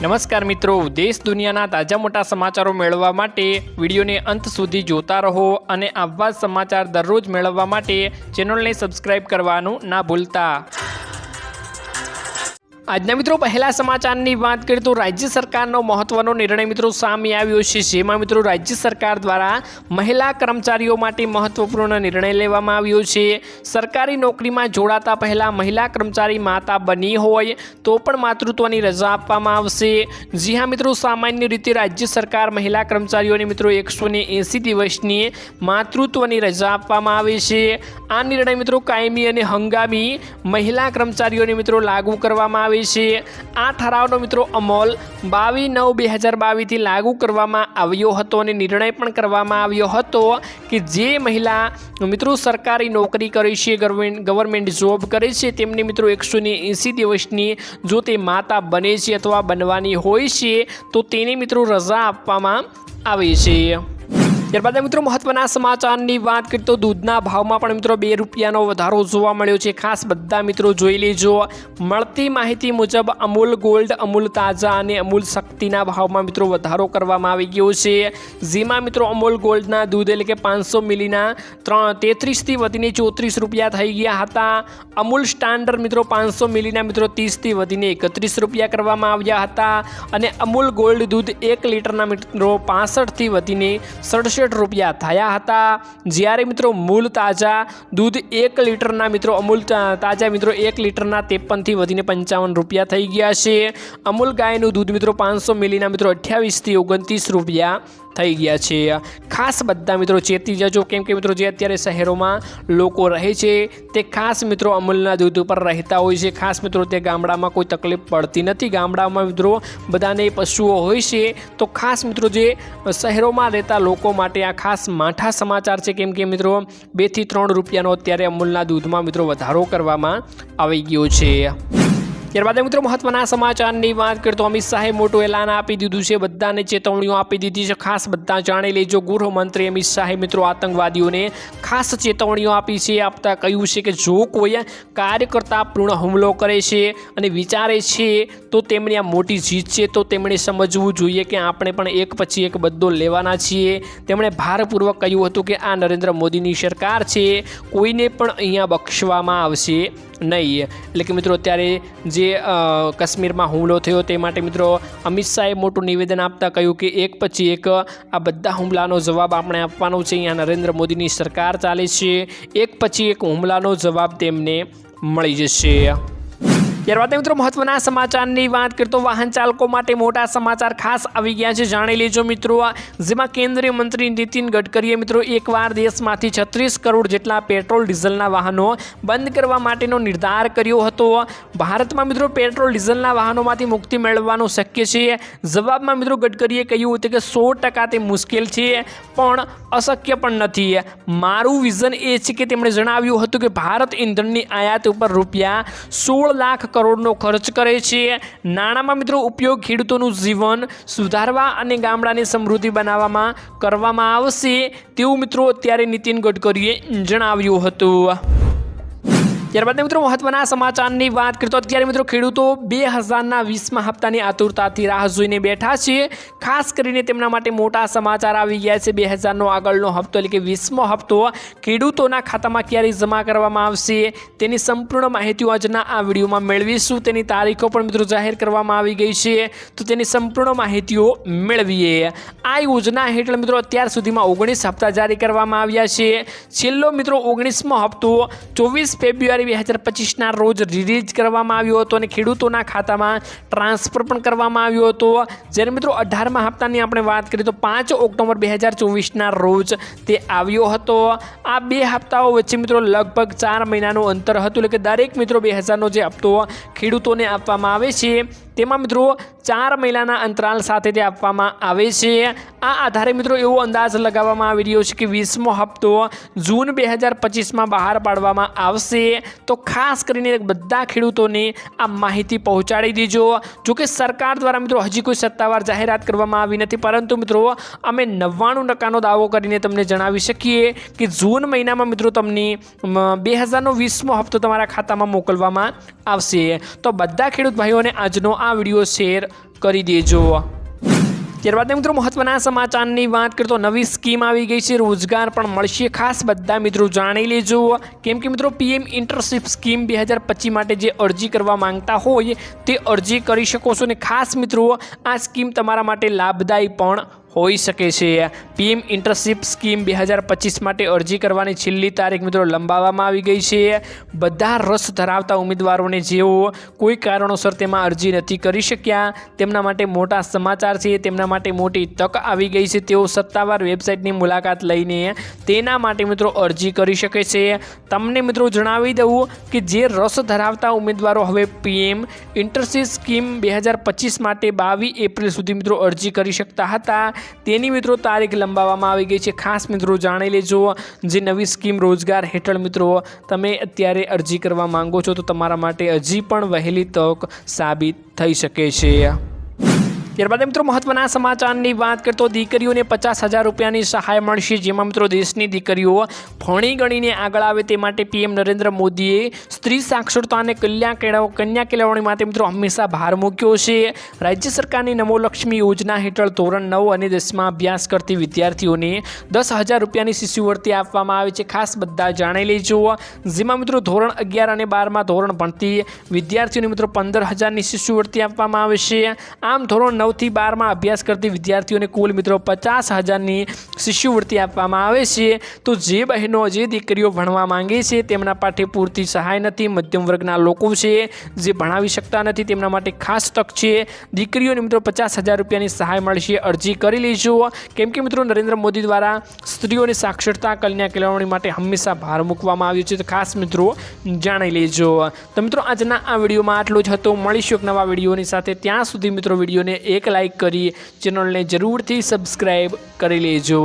નમસ્કાર મિત્રો. દેશ દુનિયાના તાજા મોટા સમાચારો મેળવવા માટે વિડીયોને અંત સુધી જોતા રહો અને આવા સમાચાર દરરોજ મેળવવા માટે ચેનલને સબસ્ક્રાઇબ કરવાનું ના ભૂલતા. આજના મિત્રો પહેલા સમાચારની વાત કરીએ તો રાજ્ય સરકારનો મહત્વનો નિર્ણય મિત્રો સામે આવ્યો છે, જેમાં મિત્રો રાજ્ય સરકાર દ્વારા મહિલા કર્મચારીઓ માટે મહત્વપૂર્ણ નિર્ણય લેવામાં આવ્યો છે. સરકારી નોકરીમાં જોડાતા પહેલાં મહિલા કર્મચારી માતા બની હોય તો પણ માતૃત્વની રજા આપવામાં આવશે. જી હા મિત્રો, સામાન્ય રીતે રાજ્ય સરકાર મહિલા કર્મચારીઓને મિત્રો એકસો એંસી દિવસની માતૃત્વની રજા આપવામાં આવે છે. આ નિર્ણય મિત્રો કાયમી અને હંગામી મહિલા કર્મચારીઓને મિત્રો લાગુ કરવામાં આવે છે. આ ઠરાવનો મિત્રો અમલ બાવીસ નવ બે હજાર બાવીસથી લાગુ કરવામાં આવ્યો હતો અને નિર્ણય પણ કરવામાં આવ્યો હતો કે જે મહિલા મિત્રો સરકારી નોકરી કરે છે, ગવર્મેન્ટ ગવર્મેન્ટ જોબ કરે છે, તેમને મિત્રો એકસો ને એંસી દિવસની જો તે માતા બને છે અથવા બનવાની હોય છે, તો તેને મિત્રો રજા આપવામાં આવે છે. ત્યારબાદ મિત્રો મહત્વના સમાચારની વાત કરીએ તો દૂધના ભાવમાં પણ મિત્રો બે રૂપિયાનો વધારો જોવા મળ્યો છે. ખાસ બધા મિત્રો જોઈ લેજો. મળતી માહિતી મુજબ અમૂલ ગોલ્ડ, અમૂલ તાજા અને અમૂલ શક્તિના ભાવમાં મિત્રો વધારો કરવામાં આવી ગયો છે. જેમાં મિત્રો અમૂલ ગોલ્ડના દૂધ એટલે કે પાંચસો મિલીના ત્રણ તેત્રીસથી વધીને ચોત્રીસ રૂપિયા થઈ ગયા હતા. અમૂલ સ્ટાન્ડર્ડ મિત્રો પાંચસો મિલીના મિત્રો ત્રીસથી વધીને એકત્રીસ રૂપિયા કરવામાં આવ્યા હતા. અને અમૂલ ગોલ્ડ દૂધ એક લીટરના મિત્રો પાસઠથી વધીને સડસઠ રૂપિયા થયા હતા. જ્યારે મિત્રો મૂલ તાજા દૂધ એક લીટરના મિત્રો, અમૂલ તાજા મિત્રો એક લીટરના ત્રેપનથી વધીને પંચાવન રૂપિયા થઈ ગયા છે. અમૂલ ગાયનું દૂધ મિત્રો પાંચસો મિલીના મિત્રો અઠ્યાવીસથી ઓગણત્રીસ રૂપિયા થઈ ગયા છે. ખાસ બધા મિત્રો ચેતી જજો. કેમ કે મિત્રો જે અત્યારે શહેરોમાં લોકો રહે છે, તે ખાસ મિત્રો અમૂલના દૂધ ઉપર રહેતા હોય છે. ખાસ મિત્રો તે ગામડામાં કોઈ તકલીફ પડતી નથી. ગામડામાં મિત્રો બધાને પશુઓ હોય છે, તો ખાસ મિત્રો જે શહેરોમાં રહેતા લોકો માટે આ ખાસ માઠા સમાચાર છે. કેમ કે મિત્રો બેથી ત્રણ રૂપિયાનો અત્યારે અમૂલના દૂધમાં મિત્રો વધારો કરવામાં આવી ગયો છે. ત્યારબાદ મિત્રો મહત્વના સમાચારની વાત કરીએ તો અમિત શાહે મોટું એલાન આપી દીધું છે. બધાને ચેતવણીઓ આપી દીધી છે. ખાસ બધા જાણી લેજો. ગૃહમંત્રી અમિત શાહે મિત્રો આતંકવાદીઓને ખાસ ચેતવણીઓ આપી છે. આપતા કહ્યું છે કે જો કોઈ કાર્યકર્તા પૂર્ણ હુમલો કરે છે અને વિચારે છે તો તેમની આ મોટી જીત છે, તો તેમણે સમજવું જોઈએ કે આપણે પણ એક પછી એક બદલો લેવાના છીએ. તેમણે ભારપૂર્વક કહ્યું હતું કે આ નરેન્દ્ર મોદીની સરકાર છે. કોઈને પણ અહીંયા બક્ષવામાં આવશે નહીં. એટલે કે મિત્રો, અત્યારે જે કાશ્મીરમાં હુમલો થયો તે માટે મિત્રો અમિત શાહે મોટું નિવેદન આપતા કહ્યું કે એક પછી એક આ બધા હુમલાનો જવાબ આપણે આપવાનો છે. અહીંયા નરેન્દ્ર મોદીની સરકાર ચાલે છે. એક પછી એક હુમલાનો જવાબ તેમને મળી જશે. ત્યારબાદ મિત્રો મહત્વના સમાચારની વાત કરીએ તો વાહન ચાલકો માટે મોટા સમાચાર ખાસ આવી ગયા છે. જાણી લેજો મિત્રો જેમાં કેન્દ્રીય મંત્રી નીતિન ગડકરીએ મિત્રો એકવાર દેશમાંથી છત્રીસ કરોડ જેટલા પેટ્રોલ, ડીઝલના વાહનો બંધ કરવા માટેનો નિર્ધાર કર્યો હતો. ભારતમાં મિત્રો પેટ્રોલ, ડીઝલના વાહનોમાંથી મુક્તિ મેળવવાનું શક્ય છે. જવાબમાં મિત્રો ગડકરીએ કહ્યું હતું કે સો ટકા તે મુશ્કેલ છે, પણ અશક્ય પણ નથી. મારું વિઝન એ છે કે તેમણે જણાવ્યું હતું કે ભારત ઇંધણની આયાત ઉપર રૂપિયા સોળ લાખ કરોડનો ખર્ચ કરે છે. નાણાંમાં મિત્રો ઉપયોગ ખેડૂતોનું જીવન સુધારવા અને ગામડાની સમૃદ્ધિ બનાવવામાં કરવામાં આવશે તેવું મિત્રો અત્યારે નીતિન ગડકરીએ જણાવ્યું હતું. ત્યારબાદ મિત્રો મહત્વના સમાચારની વાત કરીએ તો અત્યારે મિત્રો ખેડૂતો બે હજારના વીસમાં હપ્તાની આતુરતાથી રાહ જોઈને બેઠા છે ખાસ કરીને તેમના માટે મોટા સમાચાર આવી ગયા છે બે હજારનો આગળનો હપ્તો એટલે કે વીસમો હપ્તો. ખેડૂતોના ખાતામાં ક્યારે જમા કરવામાં આવશે તેની સંપૂર્ણ માહિતીઓ આજના આ વિડીયોમાં મેળવીશું. તેની તારીખો પણ મિત્રો જાહેર કરવામાં આવી ગઈ છે. તો તેની સંપૂર્ણ માહિતીઓ મેળવીએ. આ યોજના હેઠળ મિત્રો અત્યાર સુધીમાં ઓગણીસ હપ્તા જારી કરવામાં આવ્યા છે. છેલ્લો મિત્રો ઓગણીસમો હપ્તો ચોવીસ ફેબ્રુઆરી બે હજાર પચીસના રોજ રિલીઝ કરવામાં આવ્યો હતો અને ખેડૂતોના ખાતામાં ટ્રાન્સફર પણ કરવામાં આવ્યો હતો. જ્યારે મિત્રો અઢારમા હપ્તાની આપણે વાત કરીએ તો પાંચ ઓક્ટોબર બે હજાર ચોવીસના રોજ તે આવ્યો હતો. આ બે હપ્તાઓ વચ્ચે મિત્રો લગભગ ચાર મહિનાનું અંતર હતું. એટલે કે દરેક મિત્રો બે હજારનો જે હપ્તો ખેડૂતોને આપવામાં આવે છે, તેમાં મિત્રો ચાર મહિનાના અંતરાલ સાથે તે આપવામાં આવે છે. આ આધારે મિત્રો એવો અંદાજ લગાવવામાં આવી રહ્યો છે કે વીસમો હપ્તો જૂન બે હજાર પચીસમાં બહાર પાડવામાં આવશે. તો ખાસ કરીને બધા ખેડૂતોને આ માહિતી પહોંચાડી દેજો. જોકે સરકાર દ્વારા મિત્રો હજી કોઈ સત્તાવાર જાહેરાત કરવામાં આવી નથી. પરંતુ મિત્રો, અમે નવ્વાણું ટકાનો દાવો કરીને તમને જણાવી શકીએ કે જૂન મહિનામાં મિત્રો તમને બે હજારનો વીસમો હપ્તો તમારા ખાતામાં મોકલવામાં આવશે. તો બધા ખેડૂત ભાઈઓને આજનો આ વીડિયો શેર કરી દેજો. ત્યારબાદ મિત્રો મહત્વના સમાચારની વાત કરીએ તો નવી સ્કીમ આવી ગઈ છે, રોજગાર પણ મળશે. ખાસ બધા મિત્રો જાણી લેજો. કેમ કે મિત્રો પીએમ ઇન્ટર્નશીપ સ્કીમ બે હજાર પચીસ માટે જે અરજી કરવા માંગતા હોય તે અરજી કરી શકો છો. અને ખાસ મિત્રો આ સ્કીમ તમારા માટે લાભદાયી પણ હોઈ શકે છે. પીએમ ઇન્ટર્નશીપ સ્કીમ બે હજાર પચીસ માટે અરજી કરવાની છેલ્લી તારીખ મિત્રો લંબાવવામાં આવી ગઈ છે. બધા રસ ધરાવતા ઉમેદવારોને જેઓ કોઈ કારણોસર તેમાં અરજી નથી કરી શક્યા, તેમના માટે મોટા સમાચાર છે. તેમના માટે મોટી તક આવી ગઈ છે. તેઓ સત્તાવાર વેબસાઇટની મુલાકાત લઈને તેના માટે મિત્રો અરજી કરી શકે છે. તમને મિત્રો જણાવી દઉં કે જે રસ ધરાવતા ઉમેદવારો હવે પીએમ ઇન્ટર્નશીપ સ્કીમ બે માટે બાવીસ એપ્રિલ સુધી મિત્રો અરજી કરી શકતા હતા. તેની મિત્રો તારીખ લંબાવવામાં આવી ગઈ છે. ખાસ મિત્રો જાણી લેજો, જે નવી સ્કીમ રોજગાર હેઠળ મિત્રો તમે અત્યારે અરજી કરવા માંગો છો, તો તમારા માટે હજી પણ વહેલી તક સાબિત થઈ શકે છે. ત્યારબાદ મિત્રો મહત્વના સમાચારની વાત કરતો દીકરીઓને પચાસ હજાર રૂપિયાની સહાય મળશે, જેમાં મિત્રો દેશની દીકરીઓ ભણી ગણીને આગળ આવે તે માટે પીએમ નરેન્દ્ર મોદીએ સ્ત્રી સાક્ષરતા અને કલ્યાણ કેળવ, કન્યા કેળવણી માટે મિત્રો હંમેશા ભાર મૂક્યો છે. રાજ્ય સરકારની નવોલક્ષ્મી યોજના હેઠળ ધોરણ નવ અને દસમાં અભ્યાસ કરતી વિદ્યાર્થીઓને દસ હજાર રૂપિયાની શિષ્યવૃત્તિ આપવામાં આવે છે. ખાસ બધા જાણી લેજો. જેમાં મિત્રો ધોરણ અગિયાર અને બારમાં ધોરણ ભણતી વિદ્યાર્થીઓને મિત્રો પંદર હજારની શિષ્યવૃત્તિ આપવામાં આવે છે. આમ ધોરણ નવથી બારમાં અભ્યાસ કરતી વિદ્યાર્થીઓને કુલ મિત્રો પચાસ હજારની શિષ્યવૃત્તિ આપવામાં આવે છે. તો જે બહેનો, જે દીકરીઓ ભણવા માંગે છે, તેમના પાઠે પૂરતી સહાય નથી. મધ્યમ વર્ગના લોકો છે જે ભણાવી શકતા નથી, તેમના માટે ખાસ તક છે. દીકરીઓને મિત્રો પચાસ હજાર રૂપિયાની સહાય મળશે. અરજી કરી લેજો. કેમ કે મિત્રો નરેન્દ્ર મોદી દ્વારા સ્ત્રીઓની સાક્ષરતા કલ્યાણ કેળવણી માટે હંમેશા ભાર મૂકવામાં આવ્યો છે. તો ખાસ મિત્રો જાણી લેજો. તો મિત્રો આજના આ વિડીયોમાં આટલું જ હતો. મળીશું એક નવા વિડીયોની સાથે. ત્યાં સુધી મિત્રો વિડીયોને એક લાઇક કરી ચેનલને જરૂરથી સબસ્ક્રાઈબ કરી લેજો.